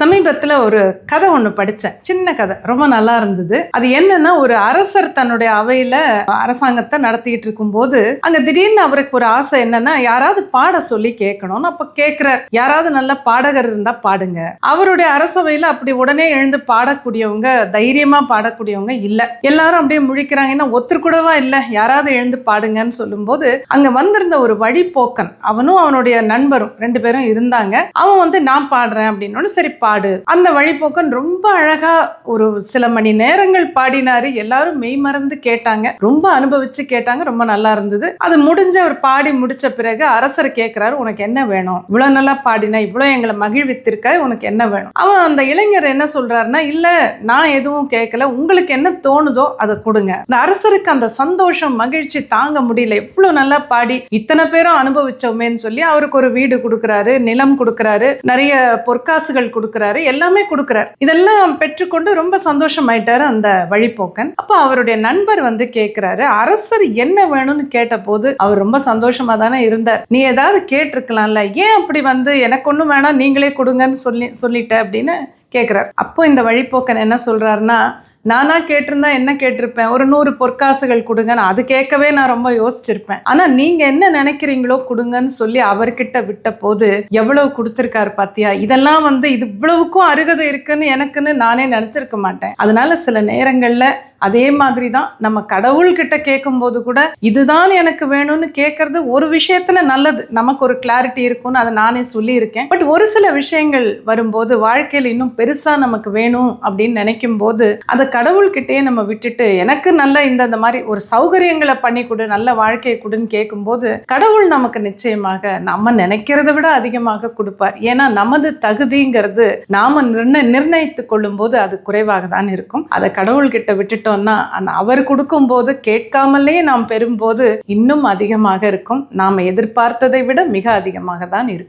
சமீபத்தில் ஒரு கதை ஒன்று படித்தேன் சின்ன கதை. ரொம்ப நல்லா இருந்தது. அது என்னன்னா ஒரு அரசர் தன்னுடைய அவையில் அரசாங்கத்தை நடத்திட்டு இருக்கும்போது அங்கே திடீர்னு அவருக்கு ஒரு ஆசை என்னன்னா யாராவது பாட சொல்லி கேட்கணும்னு அப்போ கேட்குறார் யாராவது நல்ல பாடகர் இருந்தால் பாடுங்க. அவருடைய அரசவையில் அப்படி உடனே எழுந்து பாடக்கூடியவங்க தைரியமாக பாடக்கூடியவங்க இல்லை. எல்லாரும் அப்படியே முழிக்கிறாங்க. ஏன்னா ஒருத்தர் கூடவா இல்லை? யாராவது எழுந்து பாடுங்கன்னு சொல்லும்போது அங்கே வந்திருந்த ஒரு வழிப்போக்கன் அவனும் அவனுடைய நண்பரும் ரெண்டு பேரும் இருந்தாங்க. அவன் வந்து நான் பாடுறேன் அப்படின்னு சரி பா பாடு. அந்த வழிபோக்கன் ரொம்ப அழகா ஒரு சில மணி நேரங்கள் பாடினாரு. எல்லாரும் மெய் மறந்து கேட்டாங்க. ரொம்ப அனுபவிச்சு கேட்டாங்க. ரொம்ப நல்லா இருந்தது. அது முடிஞ்ச ஒரு பாடி முடிச்ச பிறகு அரசர் கேட்கிறாரு உனக்கு என்ன வேணும்? இவ்வளவு நல்லா பாடினா இவ்வளவு எங்களை மகிழ்வித்திருக்க உனக்கு என்ன வேணும்? அவன் அந்த இளைஞர் என்ன சொல்றாருன்னா இல்ல நான் எதுவும் கேட்கல உங்களுக்கு என்ன தோணுதோ அதை கொடுங்க. இந்த அரசருக்கு அந்த சந்தோஷம் மகிழ்ச்சி தாங்க முடியல. எவ்வளவு நல்லா பாடி இத்தனை பேரும் அனுபவிச்சோமேன்னு சொல்லி அவருக்கு ஒரு வீடு கொடுக்கறாரு நிலம் கொடுக்கறாரு நிறைய பொற்காசுகள் கொடுக்கறாரு. எல்லாமே கொடுக்குறாரு. இதெல்லாம் பெற்றுக்கொண்டு ரொம்ப சந்தோஷமாயிட்டாரு அந்த வழிப்போக்கன். அப்போ அவருடைய நண்பர் வந்து கேட்கிறாரு அரசர் என்ன வேணும்னு கேட்டபோது அவர் ரொம்ப சந்தோஷமா தானே இருந்தார். நீ ஏதாவது கேட்டிருக்கலாம்ல ஏன் அப்படி வந்து எனக்கு ஒன்றும் வேணாம் நீங்களே கொடுங்கன்னு சொல்லி சொல்லிட்ட அப்படின்னு கேட்குறாரு அப்போ இந்த வழிப்போக்கன் என்ன சொல்கிறாருன்னா நானா கேட்டிருந்தா என்ன கேட்டிருப்பேன்? ஒரு நூறு பொற்காசுகள் கொடுங்க. நான் அது கேட்கவே நான் ரொம்ப யோசிச்சிருப்பேன். ஆனால் நீங்கள் என்ன நினைக்கிறீங்களோ கொடுங்கன்னு சொல்லி அவர்கிட்ட விட்ட போது எவ்வளவு கொடுத்துருக்காரு பாத்தியா? இதெல்லாம் வந்து இது இவ்வளவுக்கும் அருகதை இருக்குன்னு எனக்குன்னு நானே நினச்சிருக்க மாட்டேன். அதனால சில நேரங்களில் அதே மாதிரி தான் நம்ம கடவுள்கிட்ட கேட்கும்போது கூட இதுதான் எனக்கு வேணும்னு கேட்கறது ஒரு விஷயத்துல நல்லது. நமக்கு ஒரு கிளாரிட்டி இருக்கும்னு அதை நானே சொல்லியிருக்கேன். பட் ஒரு சில விஷயங்கள் வரும்போது வாழ்க்கையில் இன்னும் பெருசா நமக்கு வேணும் அப்படின்னு நினைக்கும் போது அதை கடவுள்கிட்டயே நம்ம விட்டுட்டு எனக்கு நல்ல இந்த இந்த மாதிரி ஒரு சௌகரியங்களை பண்ணி கொடு நல்ல வாழ்க்கையை கொடுன்னு கேட்கும்போது கடவுள் நமக்கு நிச்சயமாக நம்ம நினைக்கிறத விட அதிகமாக கொடுப்பார். ஏன்னா நமது தகுதிங்கிறது நாம நிர்ணய நிர்ணயித்து கொள்ளும்போது அது குறைவாக தான் இருக்கும். அதை கடவுள்கிட்ட விட்டுட்டோம்னா அந்த அவர் கொடுக்கும்போது கேட்காமலே நாம் பெறும்போது இன்னும் அதிகமாக இருக்கும். நாம் எதிர்பார்த்ததை விட மிக அதிகமாக தான் இருக்கும்.